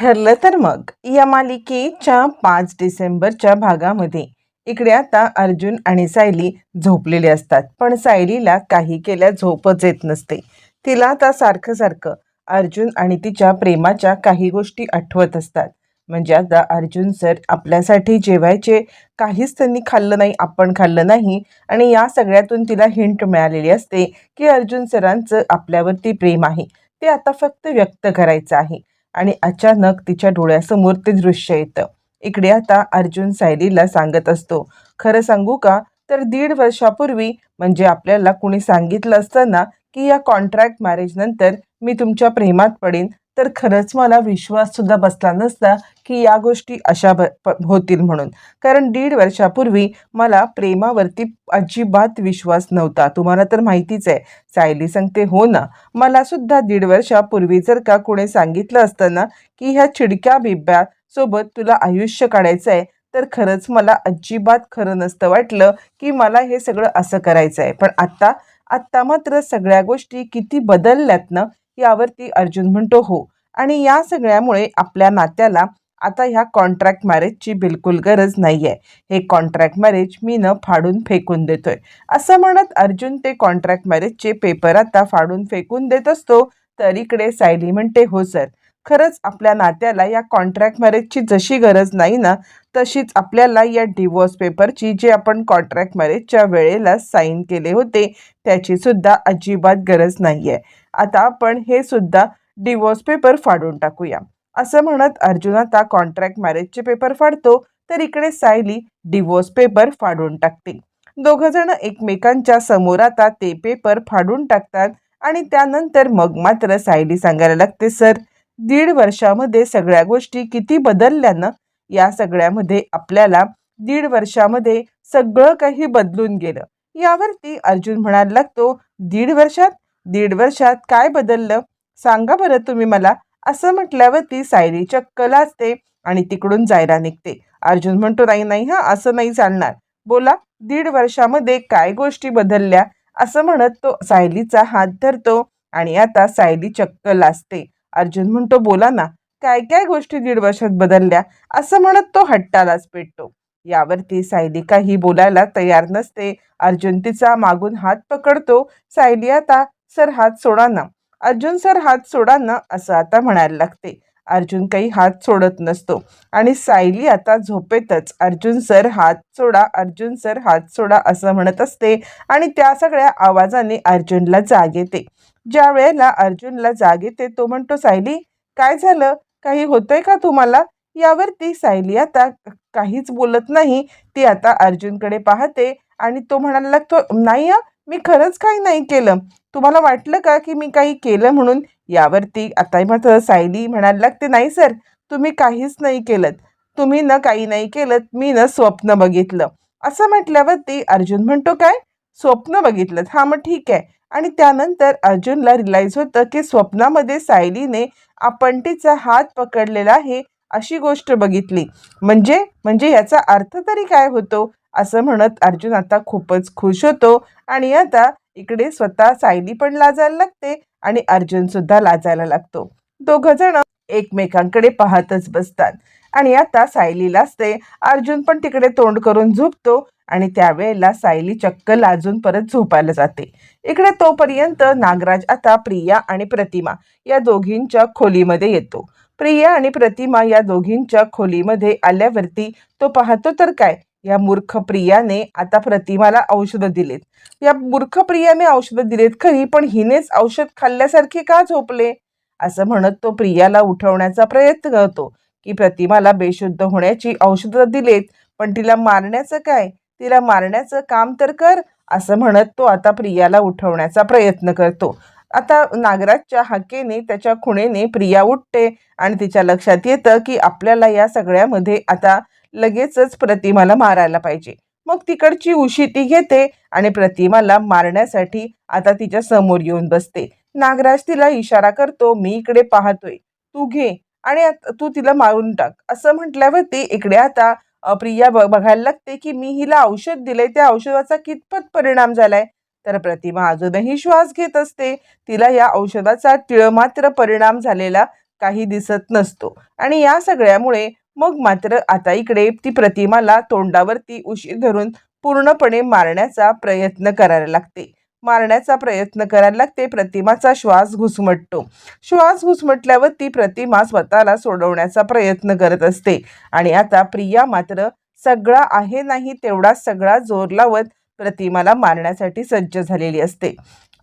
ठरलं तर मग. या मालिकेच्या पाच डिसेंबरच्या भागामध्ये. इकडे आता अर्जुन आणि सायली झोपलेले असतात. पण सायलीला काही केल्या झोपच येत नसते. तिला आता सारखं सारखं अर्जुन आणि तिच्या प्रेमाच्या काही गोष्टी आठवत असतात. म्हणजे आता अर्जुन सर आपल्यासाठी जेवायचे काहीच त्यांनी खाल्लं नाही आपण खाल्लं नाही. आणि या सगळ्यातून तिला हिंट मिळालेली असते की अर्जुन सरांचं आपल्यावरती प्रेम आहे. ते आता फक्त व्यक्त करायचं आहे. आणि अचानक तिच्या डोळ्यासमोर ते दृश्य येतं. इकडे आता अर्जुन सायलीला सांगत असतो खरं सांगू का? तर दीड वर्षापूर्वी म्हणजे आपल्याला कुणी सांगितलं असतं ना की या कॉन्ट्रॅक्ट मॅरेजनंतर मी तुमच्या प्रेमात पडेन तर खरंच मला विश्वाससुद्धा बसला नसता की या गोष्टी अशा ब प होतील म्हणून. कारण दीड वर्षापूर्वी मला प्रेमावरती अजिबात विश्वास नव्हता. तुम्हाला तर माहितीच आहे. सायली सांगते हो ना. मला सुद्धा दीड वर्षापूर्वी जर का कोणी सांगितलं असतं ना की ह्या चिडक्या बिब्या सोबत तुला आयुष्य काढायचं आहे तर खरंच मला अजिबात खरं नसतं वाटलं की मला हे सगळं असं करायचं आहे. पण आत्ता आत्ता मात्र सगळ्या गोष्टी किती बदलल्यात ना यावरती अर्जुन म्हणतो हो. आणि या सगळ्यामुळे आपल्या नात्याला आता ह्या कॉन्ट्रॅक्ट मॅरेजची बिलकुल गरज नाही आहे हे कॉन्ट्रॅक्ट मॅरेज मी न फाडून फेकून देतोय. असं म्हणत अर्जुन ते कॉन्ट्रॅक्ट मॅरेजचे पेपर आता फाडून फेकून देत असतो. तर इकडे सायली म्हणते हो सर खरंच आपल्या नात्याला या कॉन्ट्रॅक्ट मॅरेजची जशी गरज नाही ना तशीच आपल्याला या डिवोर्स पेपरची जे आपण कॉन्ट्रॅक्ट मॅरेजच्या वेळेला साईन केले होते त्याची सुद्धा अजिबात गरज नाही आहे आता आपण हे सुद्धा डिवोर्स पेपर फाडून टाकूया. असं म्हणत अर्जुन आता कॉन्ट्रॅक्ट मॅरेजचे पेपर फाडतो तर इकडे सायली डिवोर्स पेपर फाडून टाकते. दोघंजण एकमेकांच्या समोर आता ते पेपर फाडून टाकतात आणि त्यानंतर मग मात्र सायली सांगायला लागते सर दीड वर्षामध्ये सगळ्या गोष्टी किती बदलल्यानं या सगळ्यामध्ये आपल्याला दीड वर्षामध्ये सगळं काही बदलून गेलं. यावरती अर्जुन म्हणायला लागतो दीड वर्षात? दीड वर्षात काय बदललं? सांगा बरं तुम्ही मला. असं म्हटल्यावरती सायली चक्क असते आणि तिकडून जायला निघते. अर्जुन म्हणतो नाही नाही हा असं नाही चालणार. बोला दीड वर्षामध्ये काय गोष्टी बदलल्या? असं म्हणत तो सायलीचा हात धरतो आणि आता सायली चक्क असते अर्जुन म्हणतो बोला ना काय काय गोष्टी दीड वर्षात बदलल्या असं म्हणत तो हट्टालाच पेटतो. यावरती सायली काही बोलायला तयार नसते. अर्जुन तिचा मागून हात पकडतो. सायली आता सर हात सोडा ना. अर्जुन सर हात सोडा ना असं आता म्हणायला लागते. अर्जुन काही हात सोडत नसतो. आणि सायली आता झोपेतच अर्जुन सर हात सोडा अर्जुन सर हात सोडा असं म्हणत असते. आणि त्या सगळ्या आवाजाने अर्जुनला जाग येते. ज्या वेळेला अर्जुनला जाग येते तो म्हणतो सायली काय झालं? काही होतंय का तुम्हाला? यावरती सायली आता काहीच बोलत नाही. ती आता अर्जुनकडे पाहते आणि तो म्हणायला लागतो नाही मी खरंच काही नाही केलं. तुम्हाला वाटलं का की मी काही केलं म्हणून? यावरती आता मात्र सायली म्हणायला लागते नाही सर तुम्ही काहीच नाही केलं तुम्ही न काही नाही केलं मी न स्वप्न बघितलं. असं म्हटल्यावरती अर्जुन म्हणतो काय? स्वप्न बघितलं हां मग ठीक आहे. आणि त्यानंतर अर्जुनला रिलाईज होतं की स्वप्नामध्ये सायलीने आपण हात पकडलेला आहे अशी गोष्ट बघितली. म्हणजे म्हणजे याचा अर्थ तरी काय होतो? असं म्हणत अर्जुन आता खूपच खुश होतो आणि आता इकडे स्वतः सायली पण लाजायला लागते आणि अर्जुन सुद्धा लाजायला लागतो. दोघं जण एकमेकांकडे पाहतच बसतात. आणि आता सायलीला असते. अर्जुन पण तिकडे तोंड करून झोपतो आणि त्यावेळेला सायली चक्क लाजून परत झोपायला जाते. इकडे तोपर्यंत नागराज आता प्रिया आणि प्रतिमा या दोघींच्या खोलीमध्ये येतो. प्रिया आणि प्रतिमा या दोघींच्या खोलीमध्ये आल्यावरती तो पाहतो तर काय? या मूर्ख प्रियाने आता प्रतिमाला औषधं दिलेत. या मूर्ख प्रियाने औषधं दिलेत खरी पण हिनेच औषध खाल्ल्यासारखे का झोपले? असं म्हणत तो प्रियाला उठवण्याचा प्रयत्न करतो. की प्रतिमाला बेशुद्ध होण्याची औषधं दिलेत पण तिला मारण्याचं काय? तिला मारण्याचं काम तर कर असं म्हणत तो आता प्रियाला उठवण्याचा प्रयत्न करतो. आता नागराजच्या हाकेने त्याच्या खुणेने प्रिया उठते आणि तिच्या लक्षात येतं की आपल्याला या सगळ्यामध्ये आता लगेचच प्रतिमाला मारायला पाहिजे. मग तिकडची उशी ती घेते आणि प्रतिमाला मारण्यासाठी आता तिच्या समोर येऊन बसते. नागराज तिला इशारा करतो मी इकडे पाहतोय. तू घे. आणि तू तिला मारून टाक. असं म्हटल्यावरती इकडे आता प्रिया ब बघायला लागते की मी हिला औषध दिलंय त्या औषधाचा कितपत परिणाम झालाय? तर प्रतिमा अजूनही श्वास घेत असते. तिला या औषधाचा तिळमात्र परिणाम झालेला काही दिसत नसतो. आणि या सगळ्यामुळे मग मात्र आता इकडे ती प्रतिमाला तोंडावरती उशी धरून पूर्णपणे मारण्याचा प्रयत्न करायला लागते. मारण्याचा प्रयत्न करायला लागते प्रतिमाचा श्वास घुसमटतो. श्वास घुसमटल्यावर ती प्रतिमा स्वतःला सोडवण्याचा प्रयत्न करत असते. आणि आता प्रिया मात्र सगळा आहे नाही तेवढा सगळा जोर लावत प्रतिमाला मारण्यासाठी सज्ज झालेली असते.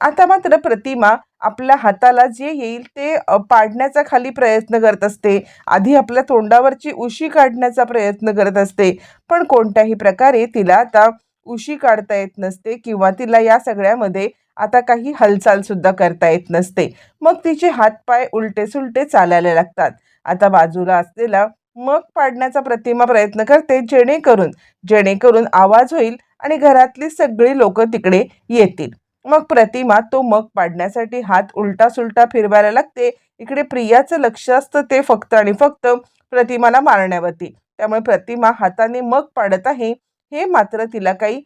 आता मात्र प्रतिमा आपल्या हाताला जे येईल ते पाडण्याचा खाली प्रयत्न करत असते. आधी आपल्या तोंडावरची उशी काढण्याचा प्रयत्न करत असते. पण कोणत्याही प्रकारे तिला आता उशी काढता येत नसते किंवा तिला या सगळ्यामध्ये आता काही हालचाल सुद्धा करता येत नसते. मग तिचे हातपाय उलटे सुलटे चालायला लागतात. आता बाजूला असलेला मग पाडण्याचा प्रतिमा प्रयत्न करते जेणेकरून जेणेकरून आवाज होईल आणि घरातली सगळी लोक तिकडे येतील. मग प्रतिमा तो मग पाडण्यासाठी हात उलटा सुलटा फिरवायला लागते. इकडे प्रियाचं लक्ष असतं ते फक्त आणि फक्त प्रतिमाला मारण्यावरती. त्यामुळे प्रतिमा हाताने मग पाडत आहे. हे मात्र तिला काही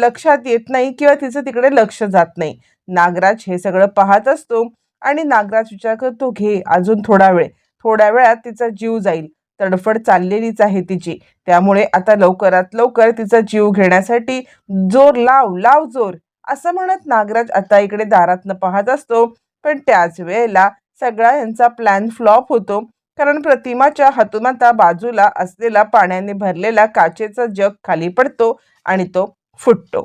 लक्षात येत नाही किंवा तिचं तिकडे लक्ष जात नाही. नागराज हे सगळं पाहत असतो आणि नागराज विचार करतो घे अजून थोडा वेळ. थोड्या वेळात तिचा जीव जाईल. तडफड चाललेलीच आहे तिची. त्यामुळे आता लवकरात लवकर तिचा जीव घेण्यासाठी जोर लाव लाव जोर. असं म्हणत नागराज आता इकडे दारातनं पाहत असतो. पण त्याच वेळेला सगळा यांचा प्लॅन फ्लॉप होतो. कारण प्रतिमाच्या हातून आता बाजूला असलेला पाण्याने भरलेला काचेचा जग खाली पडतो आणि तो फुटतो.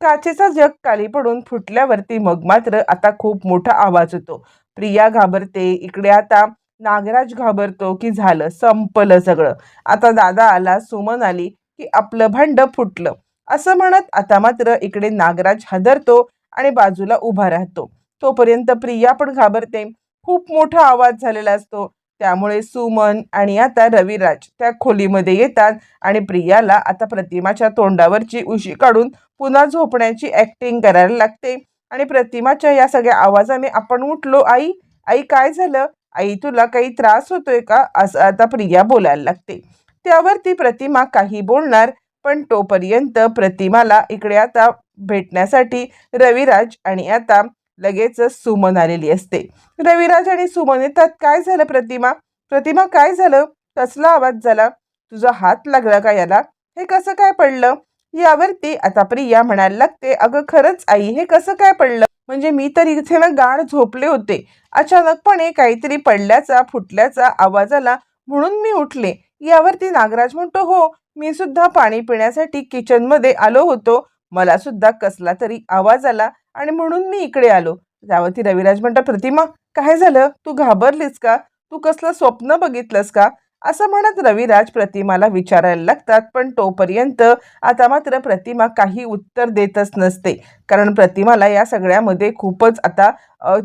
काचेचा जग खाली पडून फुटल्यावरती मग मात्र आता खूप मोठा आवाज होतो प्रिया घाबरते इकडे आता नागराज घाबरतो की झालं संपलं सगळं. आता दादा आला सुमन आली की आपलं भांड फुटलं. असं म्हणत आता मात्र इकडे नागराज हादरतो आणि बाजूला उभा राहतो. तोपर्यंत प्रिया पण घाबरते. खूप मोठा आवाज झालेला असतो. त्यामुळे सुमन आणि आता रविराज त्या खोलीमध्ये येतात आणि प्रियाला आता प्रतिमाच्या तोंडावरची उशी काढून पुन्हा झोपण्याची ॲक्टिंग करायला लागते. आणि प्रतिमाच्या या सगळ्या आवाजाने आपण उठलो आई आई काय झालं? आई तुला काही त्रास होतोय का? असं आता प्रिया बोलायला लागते. त्यावर ती प्रतिमा काही बोलणार पण तोपर्यंत प्रतिमाला इकडे आता भेटण्यासाठी रविराज आणि आता लगेचच सुमन आलेली असते. रविराज आणि सुमन येतात. काय झालं प्रतिमा? प्रतिमा काय झालं? कसला आवाज झाला? तुझा हात लागला का याला? हे कसं काय पडलं? यावरती आता प्रिया म्हणायला लागते अगं खरंच आई हे कसं काय पडलं? म्हणजे मी तर इथे ना गाढ झोपले होते. अचानकपणे काहीतरी पडल्याचा फुटल्याचा आवाज आला म्हणून मी उठले. यावरती नागराज म्हणतो हो मी सुद्धा पाणी पिण्यासाठी किचनमध्ये आलो होतो. मला सुद्धा कसला तरी आवाज आला. आणि म्हणून मी इकडे आलो. त्यावरती रविराज म्हणतात प्रतिमा काय झालं? तू घाबरलीस का? तू कसलं स्वप्न बघितलंस का? असं म्हणत रविराज प्रतिमाला विचारायला लागतात पण तोपर्यंत आता मात्र प्रतिमा काही उत्तर देतच नसते. कारण प्रतिमाला या सगळ्यामध्ये खूपच आता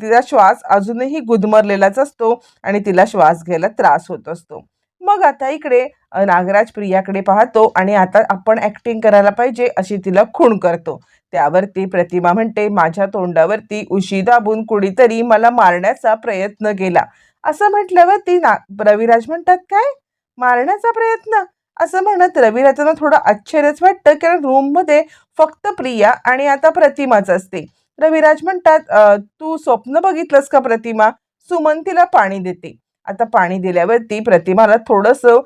तिचा श्वास अजूनही गुदमरलेलाच असतो आणि तिला श्वास घ्यायला त्रास होत असतो. मग आता इकडे नागराज प्रियाकडे पाहतो आणि आता आपण ॲक्टिंग करायला पाहिजे अशी तिला खूण करतो. त्यावरती प्रतिमा म्हणते माझ्या तोंडावरती उशी दाबून कुणीतरी मला मारण्याचा प्रयत्न केला. असं म्हटल्यावर ती ना रविराज म्हणतात काय? मारण्याचा प्रयत्न? असं म्हणत रविराजांना थोडं आश्चर्यच वाटतं कारण रूममध्ये फक्त प्रिया आणि आता प्रतिमाच असते. रविराज म्हणतात तू स्वप्न बघितलंस का प्रतिमा? सुमन तिला पाणी देते. आता पाणी दिल्यावरती प्रतिमाला थोडंसं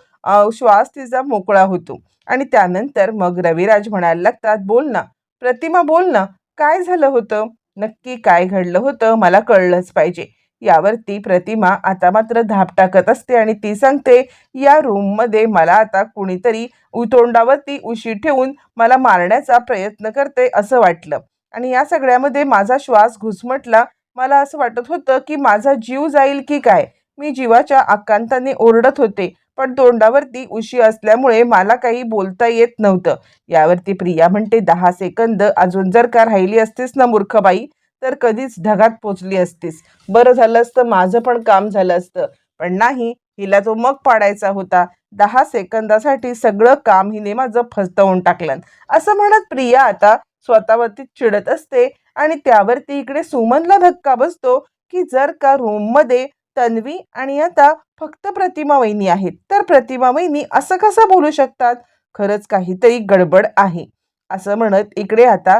श्वास तिचा मोकळा होतो. आणि त्यानंतर मग रविराज म्हणायला लागतात बोल ना. प्रतिमा बोल ना. काय झालं होतं? नक्की काय घडलं होतं मला कळलंच पाहिजे. यावरती प्रतिमा आता मात्र धाप टाकत असते आणि ती सांगते या रूममध्ये मला आता कुणीतरी उतोंडावरती तोंडावरती उशी ठेवून मला मारण्याचा प्रयत्न करते असं वाटलं. आणि या सगळ्यामध्ये माझा श्वास घुसमटला. मला असं वाटत होतं की माझा जीव जाईल की काय? मी जीवाच्या आकांताने ओरडत होते. पण तोंडावरती उशी असल्यामुळे मला काही बोलता येत नव्हतं. यावरती प्रिया म्हणते दहा सेकंद अजून जर का राहिली असतीस ना मूर्खबाई तर कधीच ढगात पोचली असतीस. बरं झालं असतं माझं पण काम झालं असतं. पण नाही हिला तो मग पाडायचा होता. दहा सेकंदासाठी सगळं काम हिने माझं फसतवून टाकलं. असं म्हणत प्रिया आता स्वतःवरती चिडत असते आणि त्यावरती इकडे सुमनला धक्का बसतो की जर का रूममध्ये तन्वी आणि आता फक्त प्रतिमा वहिनी आहेत. तर प्रतिमा वहिनी असं कसं बोलू शकतात? खरंच काहीतरी गडबड आहे. असं म्हणत इकडे आता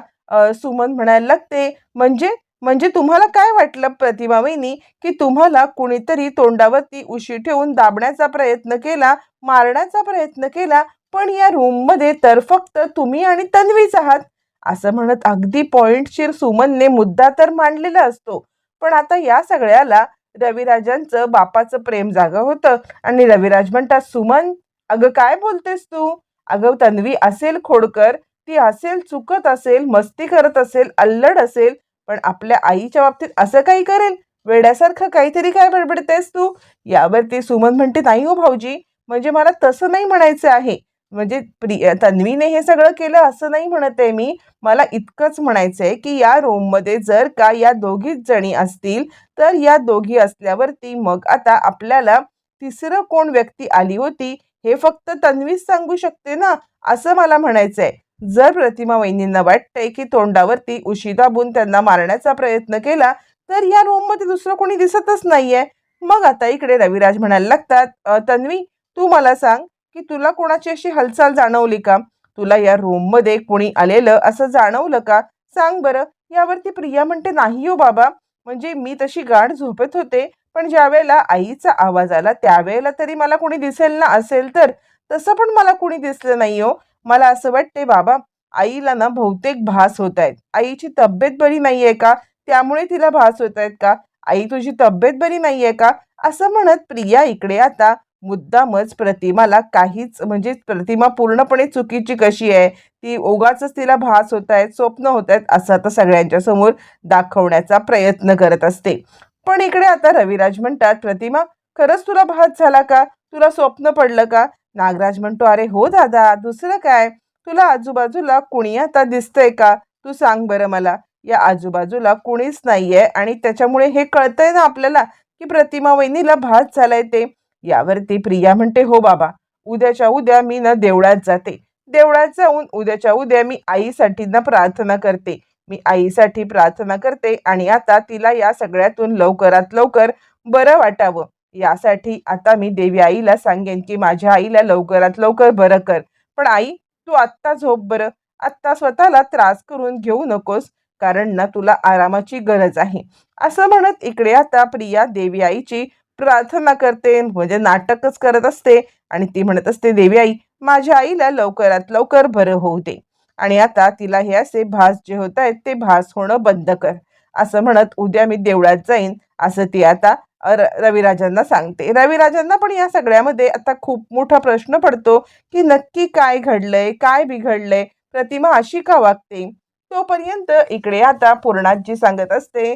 सुमन म्हणायला लागते म्हणजे म्हणजे तुम्हाला काय वाटलं प्रतिमा वहिनी की तुम्हाला कुणीतरी तोंडावरती उशी ठेवून दाबण्याचा प्रयत्न केला मारण्याचा प्रयत्न केला पण या रूममध्ये तर फक्त तुम्ही आणि तन्वीच आहात? असं म्हणत अगदी पॉइंटशीर सुमनने मुद्दा तर मांडलेला असतो. पण आता या सगळ्याला रविराजांचं बापाचं प्रेम जागं होतं. आणि रविराज म्हणतात सुमन अगं काय बोलतेस तू? अगं तन्वी असेल खोडकर ती असेल चुकत असेल मस्ती करत असेल अल्लड असेल पण आपल्या आईच्या बाबतीत असं काही करेल? वेड्यासारखं काहीतरी काय बडबडतेस तू? यावरती सुमन म्हणते नाही हो भाऊजी म्हणजे मला तसं नाही म्हणायचं आहे. म्हणजे प्रिय तन्वीने हे सगळं केलं असं नाही म्हणत आहे मी. मला इतकंच म्हणायचं आहे की या रूममध्ये जर का या दोघीच जणी असतील तर या दोघी असल्यावरती मग आता आपल्याला तिसरं कोण व्यक्ती आली होती हे फक्त तन्वीच सांगू शकते ना असं मला म्हणायचं आहे जर प्रतिमा वहिनींना वाटतंय की तोंडावरती उशी दाबून त्यांना मारण्याचा प्रयत्न केला तर या रूममध्ये दुसरं कोणी दिसतच नाहीये. मग आता इकडे रविराज म्हणायला लागतात तन्वी तू मला सांग की तुला कोणाची अशी हालचाल जाणवली का? तुला या रूममध्ये कोणी आलेलं असं जाणवलं का? सांग बरं. यावरती प्रिया म्हणते नाही हो बाबा. म्हणजे मी तशी गाढ झोपत होते पण ज्यावेळेला आईचा आवाज आला त्यावेळेला तरी मला कोणी दिसेल ना असेल तर? तसं पण मला कोणी दिसलं नाही हो. मला असं वाटते बाबा आईला ना बहुतेक भास होत आहेत. आईची तब्येत बरी नाही आहे का? त्यामुळे तिला भास होत आहेत का? आई तुझी तब्येत बरी नाही आहे का? असं म्हणत प्रिया इकडे आता मुद्दामच प्रतिमाला काहीच म्हणजे प्रतिमा पूर्णपणे चुकीची कशी आहे ती ओगाच तिला भास होत आहेत स्वप्न होत आहेत असं आता सगळ्यांच्या समोर दाखवण्याचा प्रयत्न करत असते. पण इकडे आता रविराज म्हणतात प्रतिमा खरंच तुला भास झाला का? तुला स्वप्न पडलं का? नागराज म्हणतो अरे हो दादा दुसरं काय? तुला आजूबाजूला कुणी आता दिसतंय का? तू सांग बरं मला. या आजूबाजूला कुणीच नाहीये आणि त्याच्यामुळे हे कळतंय ना आपल्याला की प्रतिमा वहिनीला भास झालाय ते. यावरती प्रिया म्हणते हो बाबा उद्याच्या उद्या मी ना देवळात जाते. देवळात जाऊन उद्याच्या उद्या मी आईसाठी ना प्रार्थना करते. मी आईसाठी प्रार्थना करते आणि आता तिला या सगळ्यातून लवकरात लवकर बरं वाटावं. यासाठी आता मी देवी आईला सांगेन की माझ्या आईला लवकरात लवकर बरं कर. पण आई तू आत्ता झोप बरं. आत्ता स्वतःला त्रास करून घेऊ नकोस कारण ना तुला आरामाची गरज आहे. असं म्हणत इकडे आता प्रिया देवी आईची प्रार्थना करते म्हणजे नाटकच करत असते आणि ती म्हणत असते देवी आई माझ्या आईला लवकरात लवकर बरं होऊ दे. आणि आता तिला हे असे भास जे होत आहेत ते भास होणं बंद कर. असं म्हणत उद्या मी देवळात जाईन. असं ती आता र रविराजांना सांगते. रविराजांना पण या सगळ्यामध्ये आता खूप मोठा प्रश्न पडतो की नक्की काय घडलंय काय बिघडलंय प्रतिमा अशी का वागते? तोपर्यंत इकडे आता पूर्णाजी सांगत असते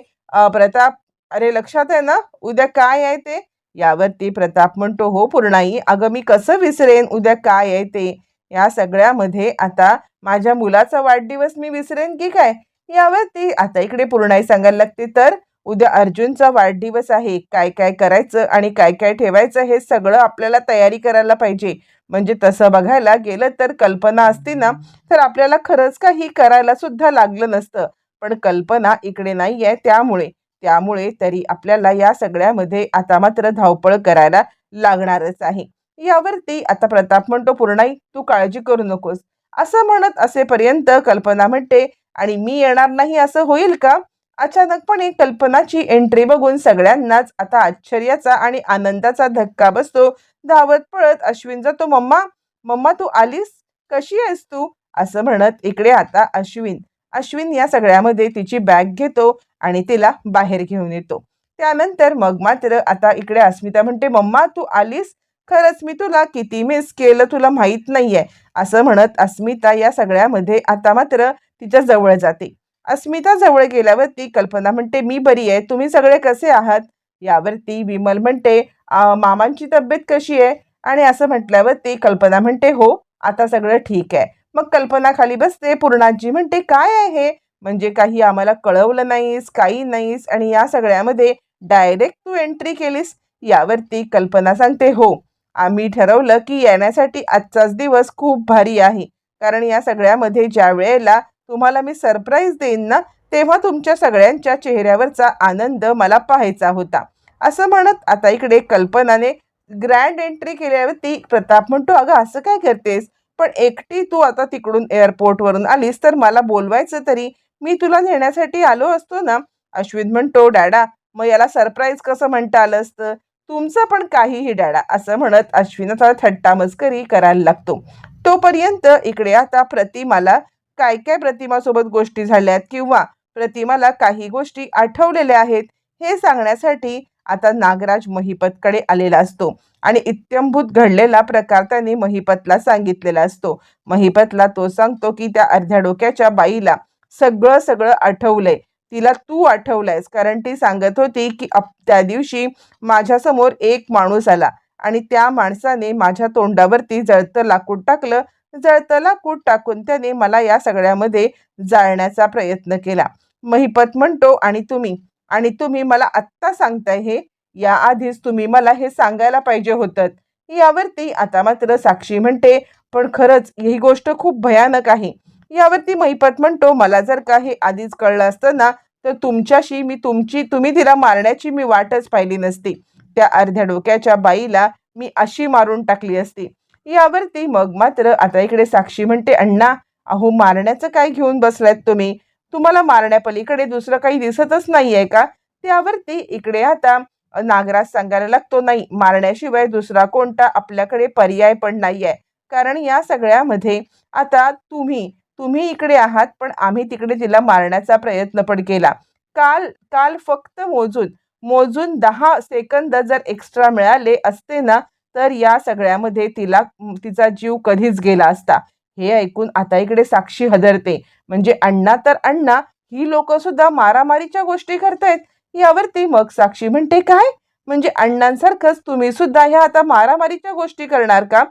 प्रताप अरे लक्षात आहे ना? उद्या काय आहे ते? यावरती प्रताप म्हणतो हो पूर्णाई अगं मी कसं विसरेन उद्या काय आहे ते? या सगळ्यामध्ये आता माझ्या मुलाचा वाढदिवस मी विसरेन की काय? यावरती आता इकडे पूर्णाई सांगायला लागते तर उद्या अर्जुनचा वाढदिवस आहे. काय काय करायचं आणि काय काय ठेवायचं हे सगळं आपल्याला तयारी करायला पाहिजे. म्हणजे तसं बघायला गेलं तर कल्पना असती ना तर आपल्याला खरंच काही करायला सुद्धा लागलं नसतं. पण कल्पना इकडे नाही आहे त्यामुळे. त्यामुळे तरी आपल्याला या सगळ्यामध्ये आता मात्र धावपळ करायला लागणारच आहे. यावरती आता प्रताप म्हणतो पूर्णाई तू काळजी करू नकोस. असं म्हणत असेपर्यंत कल्पना म्हणते आणि मी येणार नाही असं होईल का? अचानकपणे कल्पनाची एंट्री बघून सगळ्यांनाच आता आश्चर्याचा आणि आनंदाचा धक्का बसतो. धावत पळत अश्विन जातो मम्मा मम्मा तू आलीस? कशी आहेस तू? असं म्हणत इकडे आता अश्विन. अश्विन या सगळ्यामध्ये तिची बॅग घेतो आणि तिला बाहेर घेऊन येतो. त्यानंतर मग मात्र आता इकडे अस्मिता म्हणते मम्मा तू आलीस? खरंच मी तुला किती मिस केलं तुला माहीत नाहीये. असं म्हणत अस्मिता या सगळ्यामध्ये आता मात्र तिच्या जवळ जाते. अस्मिता जवळ गेल्यावरती कल्पना म्हणते मी बरी आहे तुम्ही सगळे कसे आहात? यावरती विमल म्हणते मामांची तब्येत कशी आहे? आणि असं म्हटल्यावरती कल्पना म्हणते हो आता सगळं ठीक आहे. मग कल्पना खाली बसते पूर्णाजी म्हणते काय आहे हे? म्हणजे काही आम्हाला कळवलं नाहीस काही नाहीस आणि या सगळ्यामध्ये डायरेक्ट तू एंट्री केलीस यावरती कल्पना सांगते हो. आम्ही ठरवलं की येण्यासाठी आजचाच दिवस खूप भारी आहे. कारण या सगळ्यामध्ये ज्या वेळेला तुम्हाला मी सरप्राईज देईन ना तेव्हा तुमच्या सगळ्यांच्या चेहऱ्यावरचा आनंद मला पाहायचा होता. असं म्हणत आता इकडे कल्पनाने ग्रँड एंट्री केल्यावरती प्रताप म्हणतो अगं असं काय करतेस? पण एकटी तू आता तिकडून एअरपोर्टवरून आलीस तर मला बोलवायचं तरी मी तुला नेण्यासाठी आलो असतो ना? अश्विन म्हणतो डॅडा मग याला सरप्राईज कसं म्हणता आलं असतं? तुमचं पण काहीही डॅडा असं म्हणत अश्विनाचा थट्टा मस्करी करायला लागतो. तोपर्यंत इकडे आता प्रतिमाला काय काय प्रतिमासोबत गोष्टी झाल्यात किंवा प्रतिमाला काही गोष्टी आठवलेल्या आहेत हे सांगण्यासाठी आता नागराज महिपतकडे आलेला असतो आणि इत्यंभूत घडलेला प्रकार त्याने महिपतला सांगितलेला असतो. महिपतला तो सांगतो की त्या अर्ध्या डोक्याच्या बाईला सगळं सगळं आठवलंय. तिला तू आठवलायस कारण ती सांगत होती की अप त्या दिवशी माझ्यासमोर एक माणूस आला आणि त्या माणसाने माझ्या तोंडावरती जळतं लाकूड टाकलं. जळतं लाकूड टाकून त्याने मला या सगळ्यामध्ये जाळण्याचा प्रयत्न केला. महिपत म्हणतो आणि तुम्ही? आणि तुम्ही मला आत्ता सांगताय हे? याआधीच तुम्ही मला हे सांगायला पाहिजे होतं. यावरती आता मात्र साक्षी म्हणते पण खरंच ही गोष्ट खूप भयानक आहे. यावरती महिपत म्हणतो मला जर का हे आधीच कळलं असतं ना तर तुमच्याशी मी तुमची तुम्ही तिला मारण्याची मी वाटच पाहिली नसती. त्या अर्ध्या डोक्याच्या बाईला मी अशी मारून टाकली असती. यावरती मग मात्र आता इकडे साक्षी म्हणते अण्णा अहो मारण्याचं काय घेऊन बसलायत तुम्ही? तुम्हाला मारण्यापलीकडे दुसरं काही दिसतच नाहीये का? त्यावरती इकडे आता नागराज सांगायला लागतो नाही मारण्याशिवाय दुसरा कोणता आपल्याकडे पर्याय पण नाहीये. कारण या सगळ्यामध्ये आता तुम्ही तुम्ही इकडे आहात पण आम्ही तिकडे तिला मारण्याचा प्रयत्न पण केला. काल काल फक्त मोजून मोजून दहा सेकंद जर एक्स्ट्रा मिळाले असते ना तर या सगळ्यामध्ये तिला तिचा जीव कधीच गेला असता. हे ऐकून आता इकडे साक्षी हदरते. म्हणजे अण्णा तर अण्णा ही लोक सुद्धा मारामारीच्या गोष्टी करतायत. यावरती मग साक्षी म्हणते काय? म्हणजे अण्णांसारखंच तुम्ही सुद्धा ह्या आता मारामारीच्या गोष्टी करणार का?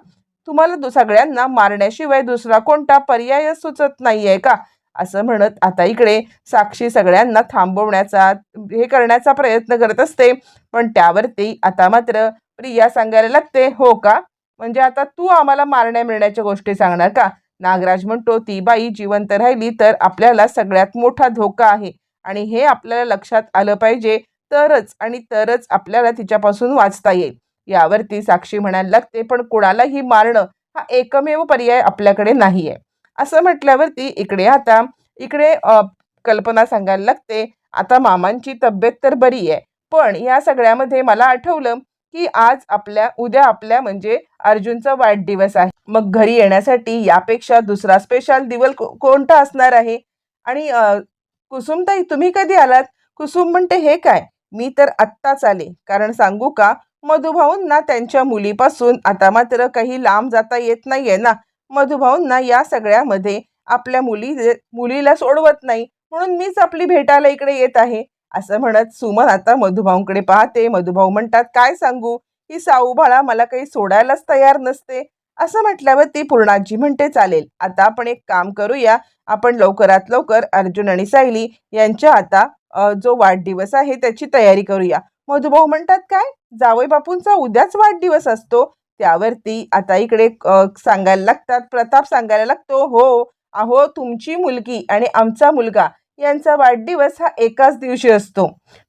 तुम्हाला सगळ्यांना मारण्याशिवाय दुसरा कोणता पर्याय सुचत नाहीये का? असं म्हणत आता इकडे साक्षी सगळ्यांना थांबवण्याचा हे करण्याचा प्रयत्न करत असते. पण त्यावरती आता मात्र प्रिया सांगायला लागते हो का? म्हणजे आता तू आम्हाला मारण्या मिळण्याच्या गोष्टी सांगणार का? नागराज म्हणतो ती बाई जिवंत राहिली तर आपल्याला सगळ्यात मोठा धोका आहे. आणि हे आपल्याला लक्षात आलं पाहिजे तरच आणि तरच आपल्याला तिच्यापासून वाचता येईल. यावरती साक्षी म्हणायला लागते पण कुणालाही मारणं हा एकमेव पर्याय आपल्याकडे नाही आहे असं म्हटल्यावरती इकडे आता इकडे कल्पना सांगायला लागते आता मामांची तब्येत तर बरी आहे पण या सगळ्यामध्ये मला आठवलं की आज आपल्या उद्या आपल्या म्हणजे अर्जुनचा वाढदिवस आहे. मग घरी येण्यासाठी यापेक्षा दुसरा स्पेशल दिवस कोणता असणार आहे? आणि कुसुमताई तुम्ही कधी आलात? कुसुम म्हणते हे काय? मी तर आत्ताच आले. कारण सांगू का? मधुभाऊंना त्यांच्या मुलीपासून आता मात्र काही लांब जाता येत नाहीये ना. मधुभाऊंना या सगळ्यामध्ये आपल्या मुली मुलीला सोडवत नाही. म्हणून मीच आपली भेटायला इकडे येत आहे. असं म्हणत सुमन आता मधुभाऊंकडे पाहते. मधुभाऊ म्हणतात काय सांगू? ही साऊबाळा मला काही सोडायलाच तयार नसते. असं म्हटल्यावर ती पूर्णाजी म्हणते चालेल आता आपण एक काम करूया. आपण लवकरात लवकर अर्जुन आणि सायली यांच्या आता जो वाढदिवस आहे त्याची तयारी करूया. मधुभाऊ म्हणतात काय? जावई बापूंचा उद्याच वाढदिवस असतो. त्यावरती आता इकडे सांगायला लागतात प्रताप सांगायला लागतो हो अहो तुमची मुलगी आणि आमचा मुलगा यांचा वाढदिवस हा एकाच दिवशी असतो.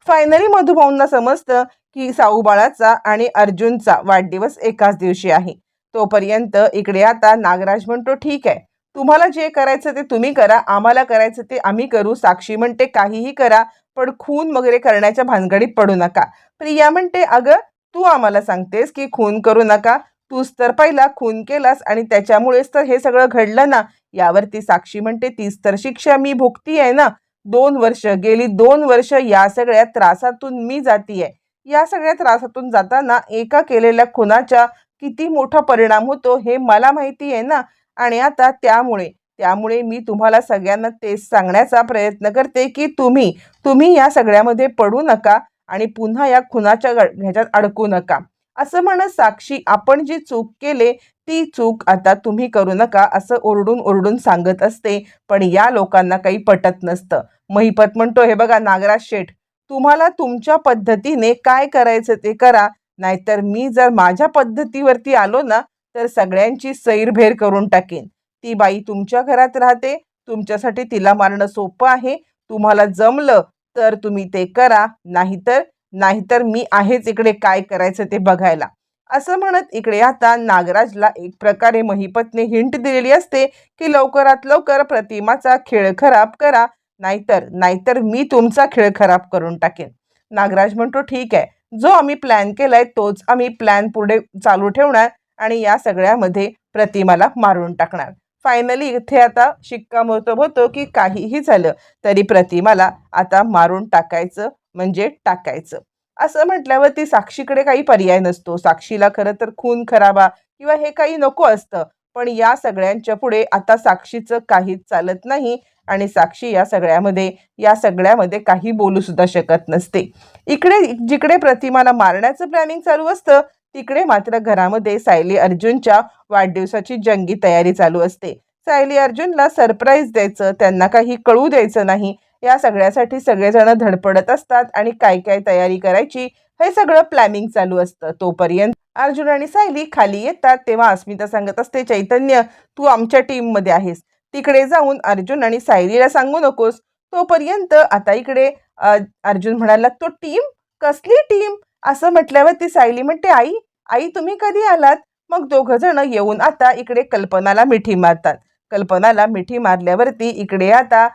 फायनली मधुभाऊंना समजतं की साऊबाळाचा आणि अर्जुनचा वाढदिवस एकाच दिवशी आहे. तोपर्यंत इकडे आता नागराज म्हणतो ठीक आहे तुम्हाला जे करायचं ते तुम्ही करा आम्हाला करायचं ते आम्ही करू साक्षी म्हणते काहीही करा पण खून वगैरे करण्याच्या भानगडीत पडू नका. प्रिया म्हणते अगं तू आम्हाला सांगतेस की खून करू नका. तूच तर पहिला खून केलास आणि त्याच्यामुळेच तर हे सगळं घडलं ना. यावरती साक्षी म्हणते तीच तर शिक्षा मी भुगती आहे ना. दोन वर्ष गेली दोन वर्ष या सगळ्या त्रासातून मी जातीये. या सगळ्या त्रासातून जाताना एका केलेल्या खुनाच्या किती मोठा परिणाम होतो हे मला माहिती आहे ना. आणि आता त्यामुळे त्यामुळे मी तुम्हाला सगळ्यांना तेच सांगण्याचा प्रयत्न करते की तुम्ही तुम्ही या सगळ्यामध्ये पडू नका आणि पुन्हा या खुनाच्या ह्याच्यात अडकू नका. असं म्हणत साक्षी आपण जी चूक केले ती चूक आता तुम्ही करू नका असं ओरडून ओरडून सांगत असते. पण या लोकांना काही पटत नसतं. महिपत म्हणतो हे बघा नागराज शेठ तुम्हाला तुमच्या पद्धतीने काय करायचं ते करा. नाहीतर मी जर माझ्या पद्धतीवरती आलो ना तर सगळ्यांची सैरभेर करून टाकेन. ती बाई तुमच्या घरात राहते. तुमच्यासाठी तिला मारणं सोपं आहे. तुम्हाला जमलं तर तुम्ही ते करा. नाहीतर नाहीतर मी आहेच इकडे काय करायचं ते बघायला. असं म्हणत इकडे आता नागराजला एक प्रकारे महिपतने हिंट दिलेली असते की लवकरात लवकर प्रतिमाचा खेळ खराब करा. नाहीतर नाहीतर मी तुमचा खेळ खराब करून टाकेन. नागराज म्हणतो ठीक आहे. जो आम्ही प्लॅन केलाय तोच आम्ही प्लॅन पुढे चालू ठेवणार आणि या सगळ्यामध्ये प्रतिमाला मारून टाकणार. फायनली इथे आता शिक्कामोर्तब होतो की काहीही झालं तरी प्रतिमाला आता मारून टाकायचं म्हणजे टाकायचं. असं म्हटल्यावर ती साक्षीकडे काही पर्याय नसतो. साक्षीला खरं तर खून खराबा किंवा हे काही नको असतं पण या सगळ्यांच्या पुढे आता साक्षीचं काहीच चालत नाही आणि साक्षी या सगळ्यामध्ये या सगळ्यामध्ये काही बोलू सुद्धा शकत नसते. इकडे जिकडे प्रतिमाला मारण्याचं प्लॅनिंग चालू असतं तिकडे मात्र घरामध्ये सायली अर्जुनच्या वाढदिवसाची जंगी तयारी चालू असते. सायली अर्जुनला सरप्राईज द्यायचं त्यांना काही कळू द्यायचं नाही. या सगळ्यासाठी सगळेजण धडपडत असतात आणि काय काय तयारी करायची हे सगळं प्लॅनिंग चालू असतं. तोपर्यंत अर्जुन आणि सायली खाली येतात तेव्हा अस्मिता सांगत असते चैतन्य तू आमच्या टीममध्ये आहेस. तिकडे जाऊन अर्जुन आणि सायलीला सांगू नकोस. तोपर्यंत आता इकडे अर्जुन म्हणाला तो टीम कसली टीम असं म्हटल्यावर ती सायली म्हणते आई आई तुम्ही कधी आलात? मग दोघं जण येऊन आता इकडे कल्पनाला मिठी मारतात. कल्पनाला मिठी मारल्यावरती इकडे आता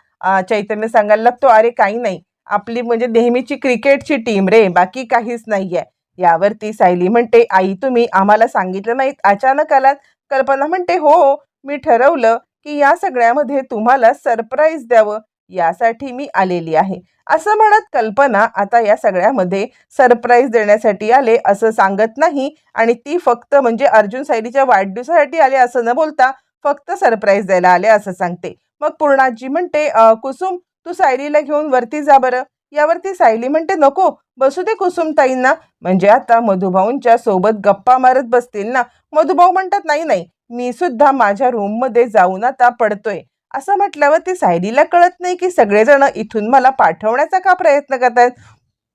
चैतन्य सांगायला लागतो अरे काही नाही. आपली म्हणजे नेहमीची क्रिकेटची टीम रे बाकी काहीच नाही आहे यावरती सायली म्हणते आई तुम्ही आम्हाला सांगितलं नाहीत अचानक आलात? कल्पना म्हणते हो, हो मी ठरवलं की या सगळ्यामध्ये तुम्हाला सरप्राईज द्यावं. यासाठी मी आलेली आहे. असं म्हणत कल्पना आता या सगळ्यामध्ये सरप्राईज देण्यासाठी आले असं सांगत नाही आणि ती फक्त म्हणजे अर्जुन सायलीच्या वाढदिवसासाठी आले असं न बोलता फक्त सरप्राईज द्यायला आले असं सांगते. मग पूर्णाजी म्हणते कुसुम तू सायलीला घेऊन वरती जा बरं. यावरती सायली म्हणते नको बसू दे कुसुमताईंना म्हणजे आता मधुभाऊंच्या सोबत गप्पा मारत बसतील ना. मधुभाऊ म्हणतात नाही नाही मी सुद्धा माझ्या रूममध्ये जाऊन आता पडतोय. असं म्हटल्यावर ती सायलीला कळत नाही की सगळेजण इथून मला पाठवण्याचा का प्रयत्न करतायत?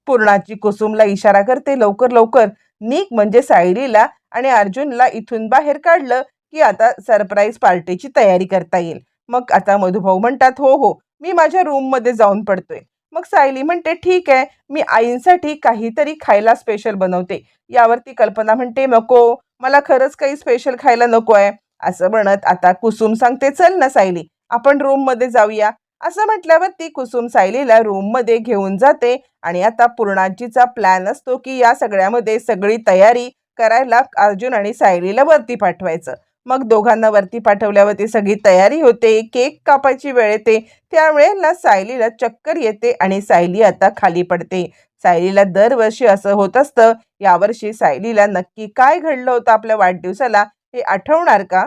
पूर्णाची कुसुमला इशारा करते लवकर लवकर निक म्हणजे सायलीला आणि अर्जुनला इथून बाहेर काढलं की आता सरप्राईज पार्टीची तयारी करता येईल. मग आता मधुभाऊ म्हणतात हो हो मी माझ्या रूममध्ये जाऊन पडतोय. मग सायली म्हणते ठीक आहे मी आईंसाठी काहीतरी खायला स्पेशल बनवते. यावरती कल्पना म्हणते नको मला खरंच काही स्पेशल खायला नको आहे. असं म्हणत आता कुसुम सांगते चल ना सायली आपण रूममध्ये जाऊया. असं म्हटल्यावर ती कुसुम सायलीला रूममध्ये घेऊन जाते आणि आता पूर्णाजीचा प्लॅन असतो की या सगळ्यामध्ये सगळी तयारी करायला अर्जुन आणि सायलीला वरती पाठवायचं. मग दोघांना वरती पाठवल्यावरती सगळी तयारी होते केक कापायची वेळ येते त्यावेळेला सायलीला चक्कर येते आणि सायली आता खाली पडते. सायलीला दरवर्षी असं होत असतं यावर्षी सायलीला नक्की काय घडलं होतं आपल्या वाढदिवसाला हे आठवणार का?